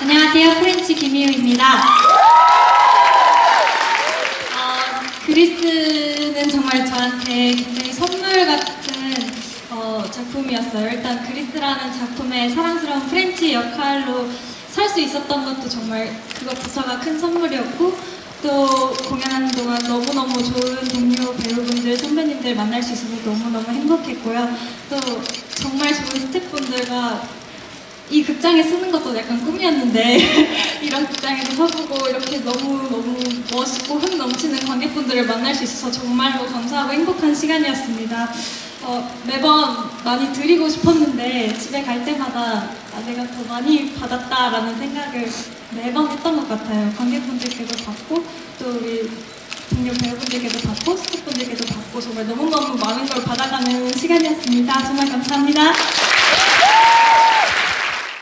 안녕하세요. 프렌치 김희우입니다. 어, 그리스는 정말 저한테 굉장히 선물 같은 어, 작품이었어요. 일단 그리스라는 작품의 사랑스러운 프렌치 역할로 살 수 있었던 것도 정말 그것부터가 큰 선물이었고 또 공연하는 동안 너무너무 좋은 동료 배우분들, 선배님들 만날 수 있어서 너무너무 행복했고요. 또 정말 좋은 스태프분들과 이 극장에 쓰는 것도 약간 꿈이었는데 이런 극장에서 서보고 이렇게 너무너무 멋있고 흥 넘치는 관객분들을 만날 수 있어서 정말로 감사하고 행복한 시간이었습니다. 어, 매번 많이 드리고 싶었는데 집에 갈 때마다 아, 내가 더 많이 받았다라는 생각을 매번 했던 것 같아요. 관객분들께도 받고 또 우리 동료 배우분들께도 받고 스태프분들께도 받고 정말 너무너무 많은 걸 받아가는 시간이었습니다. 정말 감사합니다.